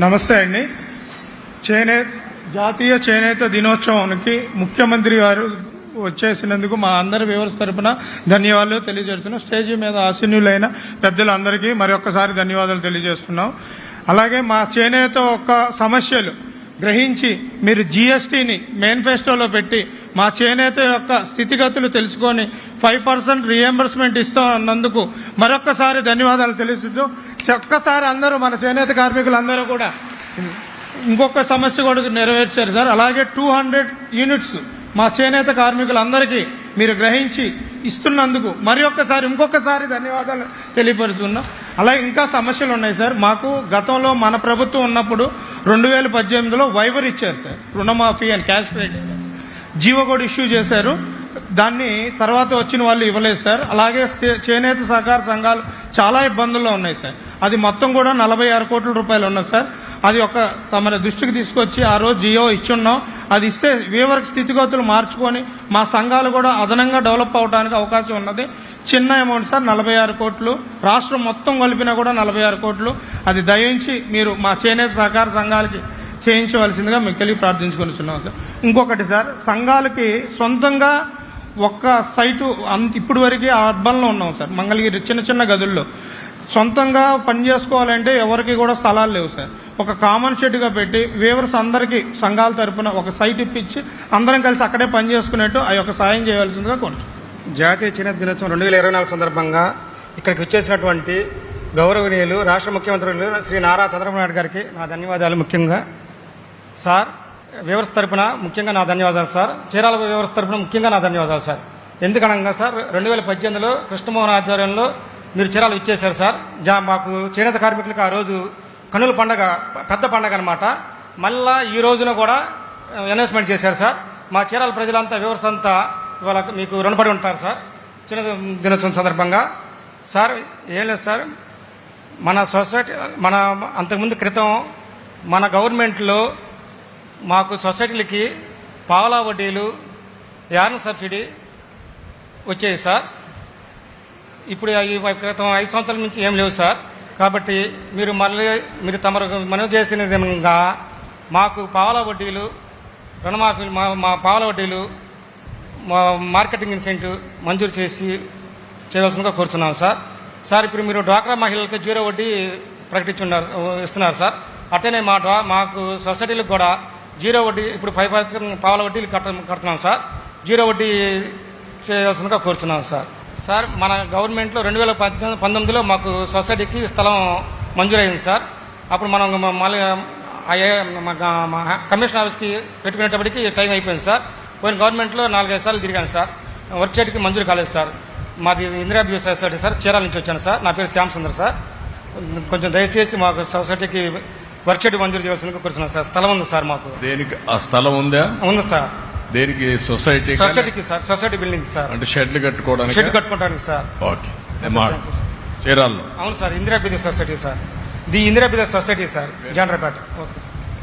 నమస్తే అండి. చేనేత జాతీయ చేనేత దినోత్సవానికి ముఖ్యమంత్రి గారు వచ్చేసినందుకు మా అందరి వ్యూవర్స్ తరపున ధన్యవాదాలు తెలియజేస్తున్నాం. స్టేజ్ మీద ఆశీనులైన పెద్దలందరికీ మరొకసారి ధన్యవాదాలు తెలియజేస్తున్నాం. అలాగే మా చేనేత ఒక సమస్యలు గ్రహించి మీరు జీఎస్టీని మేనిఫెస్టోలో పెట్టి మా చేనేత యొక్క స్థితిగతులు తెలుసుకొని ఫైవ్ పర్సెంట్ రియంబర్స్మెంట్ ఇస్తామన్నందుకు మరొక్కసారి ధన్యవాదాలు తెలుస్తూ ఒక్కసారి అందరూ మన చేనేత కార్మికులందరూ కూడా ఇంకొక సమస్య కూడా నెరవేర్చారు సార్. అలాగే టూ హండ్రెడ్ యూనిట్స్ మా చేనేత కార్మికులందరికీ మీరు గ్రహించి ఇస్తున్నందుకు మరి ఒక్కసారి ఇంకొకసారి ధన్యవాదాలు తెలియపరుచున్నాం అలాగే ఇంకా సమస్యలు ఉన్నాయి సార్. మాకు గతంలో మన ప్రభుత్వం ఉన్నప్పుడు రెండు వేల పద్దెనిమిదిలో వైవర్ ఇచ్చారు సార్. రుణమాఫీ అని క్యాష్ క్రెడిట్ జీవో కూడా ఇష్యూ చేశారు. దాన్ని తర్వాత వచ్చిన వాళ్ళు ఇవ్వలేదు సార్. అలాగే చేనేత సహకార సంఘాలు చాలా ఇబ్బందుల్లో ఉన్నాయి సార్. అది మొత్తం కూడా నలభై ఆరు కోట్ల రూపాయలు ఉన్నది సార్. అది ఒక తమ దృష్టికి తీసుకొచ్చి ఆ రోజు జియో ఇచ్చున్నాం. అది ఇస్తే వీవరకు స్థితిగతులు మార్చుకొని మా సంఘాలు కూడా అదనంగా డెవలప్ అవడానికి అవకాశం ఉన్నది. చిన్న అమౌంట్ సార్ నలభై ఆరు కోట్లు. రాష్ట్రం మొత్తం కలిపినా కూడా నలభై ఆరు కోట్లు. అది దయించి మీరు మా చేనేత సహకార సంఘాలకి చేయించవలసిందిగా మీకు ప్రార్థించుకొని ప్రార్థించుకొనిస్తున్నాం సార్. ఇంకొకటి సార్ సంఘాలకి సొంతంగా ఒక్క సైటు అంత ఇప్పుడు వరకు అర్బన్లో ఉన్నాం సార్. మంగళగిరి చిన్న చిన్న గదుల్లో. సొంతంగా పని చేసుకోవాలంటే ఎవరికి కూడా స్థలాలు లేవు సార్. ఒక కామన్ షెడ్గా పెట్టి వేవర్స్ అందరికీ సంఘాల తరపున ఒక సైట్ ఇప్పించి అందరం కలిసి అక్కడే పని చేసుకునేట్టు ఆ యొక్క సాయం చేయవలసిందిగా కోరుచు జాతీయ చేనేత దినోత్సవం రెండు వేల ఇరవై నాలుగు సందర్భంగా ఇక్కడికి వచ్చేసినటువంటి గౌరవనీయులు రాష్ట్ర ముఖ్యమంత్రులు శ్రీ నారా చంద్రబాబు నాయుడు గారికి నా ధన్యవాదాలు ముఖ్యంగా. సార్ వ్యవస్థ తరపున ముఖ్యంగా నా ధన్యవాదాలు సార్. చీరాల వ్యవస్థ తరపున ముఖ్యంగా నా ధన్యవాదాలు సార్. ఎందుకనగా సార్ రెండు వేల పద్దెనిమిదిలో కృష్ణమోహన్ ఆధ్వర్యంలో మీరు చీరాలు ఇచ్చేశారు సార్. జా మాకు చేనేత కార్మికులకు ఆ రోజు కనుల పండగ పెద్ద పండగ అనమాట మళ్ళా ఈ రోజున కూడా అనౌన్స్మెంట్ చేశారు సార్. మా చీరాల ప్రజలంతా వ్యవస్థ అంతా ఇవాళ మీకు రుణపడి ఉంటారు సార్. చిన్న దినోత్సవం సందర్భంగా. సార్ ఏం లేదు సార్. మన సొసైటీ మన అంతకుముందు క్రితం మన గవర్నమెంట్లో మాకు సొసైటీలకి పావలా వడ్డీలు యార్న్ సబ్సిడీ వచ్చేవి సార్. ఇప్పుడు క్రితం ఐదు సంవత్సరాల నుంచి ఏం లేవు సార్. కాబట్టి మీరు మళ్ళీ మీరు తమరు మనవి చేసిన విధంగా మాకు పావలా వడ్డీలు రుణమాఫీ మా మా పావలా వడ్డీలు మార్కెటింగ్ ఇన్సెంటివ్ మంజూరు చేసి చేయవలసిందిగా కోరుతున్నాం సార్. సార్ ఇప్పుడు మీరు డ్వాక్రా మహిళలకు జీరో వడ్డీ ప్రకటించున్నారు ఇస్తున్నారు సార్. అట్టనే మా మాకు సొసైటీలకు కూడా జీరో వడ్డీ ఇప్పుడు ఫైవ్ పర్సెంట్ పావుల వడ్డీలు కట్ట కడుతున్నాం సార్. జీరో వడ్డీ చేయవలసిందిగా కోరుతున్నాం సార్. సార్ మన గవర్నమెంట్లో రెండు వేల పద్దెనిమిది పంతొమ్మిదిలో మాకు సొసైటీకి స్థలం మంజూరైంది సార్. అప్పుడు మనం మళ్ళీ మా కమిషన్ ఆఫీస్కి పెట్టుకునేటప్పటికి టైం అయిపోయింది సార్. పోయిన గవర్నమెంట్లో నాలుగైదు సార్లు తిరిగాను సార్. వర్క్ చేయడానికి మంజూరు కాలేదు సార్. మాది ఇందిరాబీ సొసైటీ సార్. చీరాల నుంచి వచ్చాను సార్. నా పేరు శ్యామ్ సుందర్ సార్. కొంచెం దయచేసి మాకు సొసైటీకి వర్క్ మంజూరు చేయవలసిందిగా కూర్చున్నాను సార్. స్థలం ఉంది సార్ మాకు. దేనికి ఆ స్థలం ఉందా? ఉంది సార్. దేనికి సొసైటీ సొసైటీకి సార్. Society building sir. అంటే షెడ్లు కట్టుకోవడానికి? షెడ్ కట్టుకుంటానికి సార్. ఓకే. చీరాల్లో. అవును సార్. ఇందిరా బిదర్ society sir. The Indira Bidar society sir. Janarapeta okay sir.